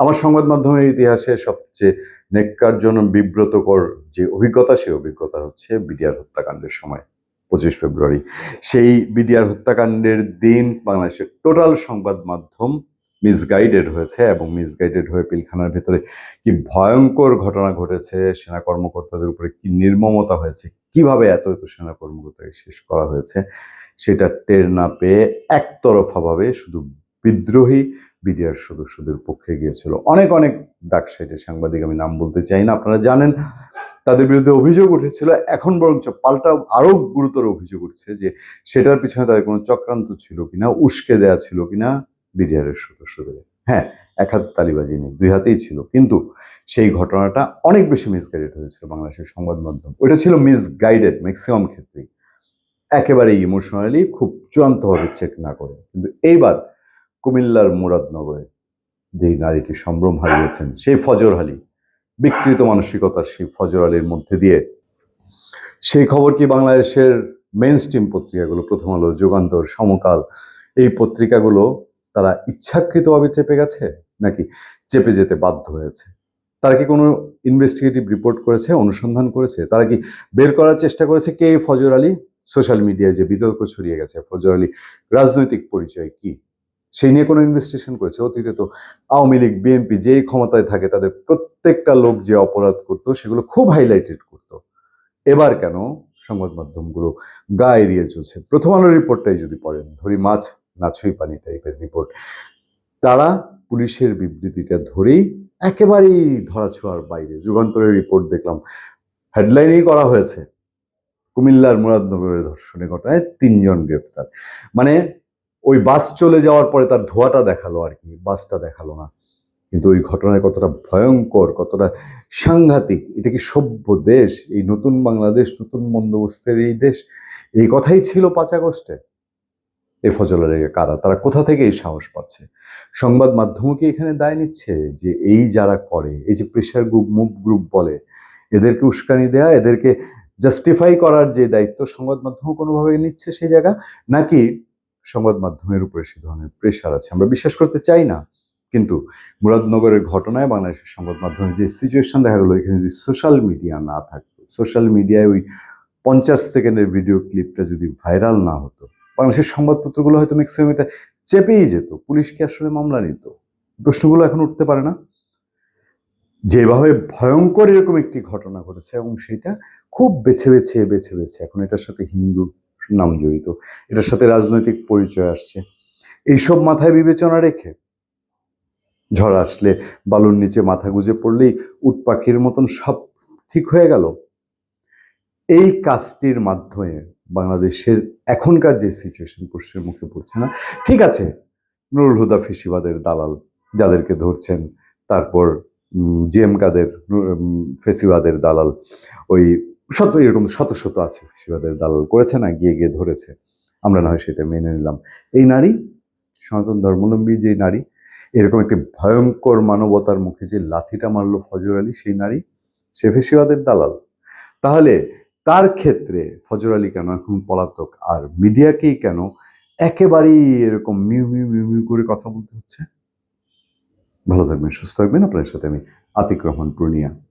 আমার সংবাদ মাধ্যমের ইতিহাসে সবচেয়ে নেককারজনক বিব্রতকর যে অভিজ্ঞতা, সেই অভিজ্ঞতা হচ্ছে বিডিআর হত্যাকাণ্ডের সময়, পঁচিশ ফেব্রুয়ারি। সেই বিডিআর হত্যাকাণ্ডের দিন বাংলাদেশের টোটাল সংবাদ মাধ্যম মিসগাইডেড হয়েছে এবং মিসগাইডেড হয়ে পিলখানার ভেতরে কি ভয়ঙ্কর ঘটনা ঘটেছে, সেনা কর্মকর্তাদের উপরে কি নির্মমতা হয়েছে, কীভাবে এত এত সেনা কর্মকর্তাকে শেষ করা হয়েছে, সেটা টের না পেয়ে একতরফাভাবে শুধু বিদ্রোহী বিডিআর সদস্যদের পক্ষে গিয়েছিল। অনেক অনেক ডাক সাইটে সাংবাদিক, আমি নাম বলতে চাই না, আপনারা জানেন, তাদের বিরুদ্ধে অভিযোগ উঠেছিল। এখন বরঞ্চ পাল্টা আরও গুরুতর অভিযোগ উঠছে যে সেটার পিছনে তাদের কোনো চক্রান্ত ছিল কিনা, উস্কে দেয়া ছিল কিনা বিডিআর এর সদস্যদের। হ্যাঁ এক হাত তালিবাজি নেই, দুই হাতেই ছিল, কিন্তু সেই ঘটনাটা অনেক বেশি মিসগাইডেড হয়েছিল বাংলাদেশের সংবাদ মাধ্যম। ওটা ছিল মিসগাইডেড ম্যাক্সিমাম ক্ষেত্রেই। একেবারে ইমোশনালি খুব চূড়ান্তভাবে চেক না করে। কিন্তু এইবার কুমিল্লার মুরাদনগরে যেই নারীটি সম্ভ্রম হারিয়েছেন, সেই ফজর আলী, বিকৃত মানসিকতার সেই ফজর আলীর মধ্যে দিয়ে সেই খবর কি বাংলাদেশের মেন স্ট্রিম পত্রিকাগুলো, প্রথম আলো, যুগান্তর, সমকাল, এই পত্রিকাগুলো তারা ইচ্ছাকৃতভাবে চেপে গেছে নাকি চেপে যেতে বাধ্য হয়েছে? তারা কি কোনো ইনভেস্টিগেটিভ রিপোর্ট করেছে, অনুসন্ধান করেছে? তারা কি বের করার চেষ্টা করেছে কে ফজর আলী? সোশ্যাল মিডিয়ায় যে বিতর্ক ছড়িয়ে গেছে, ফজর আলী রাজনৈতিক পরিচয় কি? সেই নিয়ে কোনো ইনভেস্টিগেশন করেছে। অতীতে তো আওয়ামী লীগ বিএনপি যেই ক্ষমতায় থাকে, তাদের প্রত্যেকটা লোক যে অপরাধ করতো, সেগুলো খুব হাইলাইটেড করতো। এবার কেন সংবাদ মাধ্যমগুলো গা এড়িয়ে চলছে? প্রথম আলোর রিপোর্টটাই যদি পড়েন, ধরি মাছ নাছুই পানি টাইপের রিপোর্ট তারা পুলিশের বিবৃতিটা ধরেই একেবারেই ধরাছোঁয়ার বাইরে। যুগান্তরের রিপোর্ট দেখলাম হেডলাইনেই করা হয়েছে, কুমিল্লার মুরাদনগরের ধর্ষণের ঘটনায় তিনজন গ্রেফতার মানে ওই বাস চলে যাওয়ার পরে তার ধোয়াটা দেখাল আর কি, বাসটা দেখাল না। কিন্তু ওই ঘটনায় কতটা ভয়ঙ্কর, কতটা সাংঘাতিক, এটা কি সভ্য দেশ, এই নতুন বাংলাদেশ, নতুন বন্দোবস্তের এই দেশ, এই কথাই ছিল পাঁচ আগস্টে। এ ফজলের কারা, তারা কোথা থেকে এই সাহস পাচ্ছে? সংবাদ মাধ্যমও কি এখানে দায় নিচ্ছে যে এই যারা করে, এই যে প্রেশার গ্রুপ মুভ গ্রুপ বলে, এদেরকে উস্কানি দেয়া, এদেরকে জাস্টিফাই করার যে দায়িত্ব সংবাদ মাধ্যম কোনোভাবে নিচ্ছে সেই জায়গা, নাকি সংবাদ মাধ্যমের উপরে সে ধরনের প্রেশার আছে। আমরা বিশ্বাস করতে চাই না, কিন্তু মুরাদনগরের ঘটনায় বাংলাদেশের সংবাদ মাধ্যমের যে সিচুয়েশন দেখা গেলো, এখানে যদি সোশ্যাল মিডিয়া না থাকতো সোশ্যাল মিডিয়ায় ওই পঞ্চাশ সেকেন্ডের ভিডিও ক্লিপটা যদি ভাইরাল না হতো, বাংলাদেশের সংবাদপত্রগুলো হয়তো ম্যাক্সিমাম এটা চেপেই যেত। পুলিশকে আসলে মামলা নিত? প্রশ্নগুলো এখন উঠতে পারে না। যেভাবে ভয়ঙ্কর এরকম একটি ঘটনা ঘটেছে, এবং সেটা খুব বেছে বেছে বেছে বেছে, এখন এটার সাথে হিন্দু নাম জড়িত। এটার সাথে রাজনৈতিক পরিচয় আসছে। এইসব মাথায় বিবেচনা রেখে ঝড় আসলে বালুর নিচে মাথা গুজে পড়লেই উট পাখির মতন সব ঠিক হয়ে গেল। এই কাজটির মাধ্যমে বাংলাদেশের এখনকার যে সিচুয়েশন প্রশ্নের মুখে পড়ছে না, ঠিক আছে, নুরুল হুদা ফেসিবাদের দালাল যাদেরকে ধরছেন, তারপর জিএম কাদের ফেসিবাদের দালাল, ওই শত এরকম শত শত আছে ফেসিবাদের দালাল করেছে না, গিয়ে গিয়ে ধরেছে। আমরা না হয় সেটা মেনে নিলাম। এই নারী, সনাতন ধর্মাবলম্বী যে নারী, এরকম একটি ভয়ঙ্কর মানবতার মুখে যে লাথিটা মারলো ফজর আলী, সেই নারী সে ফেসিবাদের দালাল। তাহলে তার ক্ষেত্রে ফজর আলী কেন এখন পলাতক? আর মিডিয়াকেই কেন একেবারেই এরকম মিউ মিউ মিউ মিউ করে কথা বলতে হচ্ছে? ভালো থাকবেন, সুস্থ থাকবেন। আপনার সাথে আমি আতিক রহমান পূর্ণিয়া।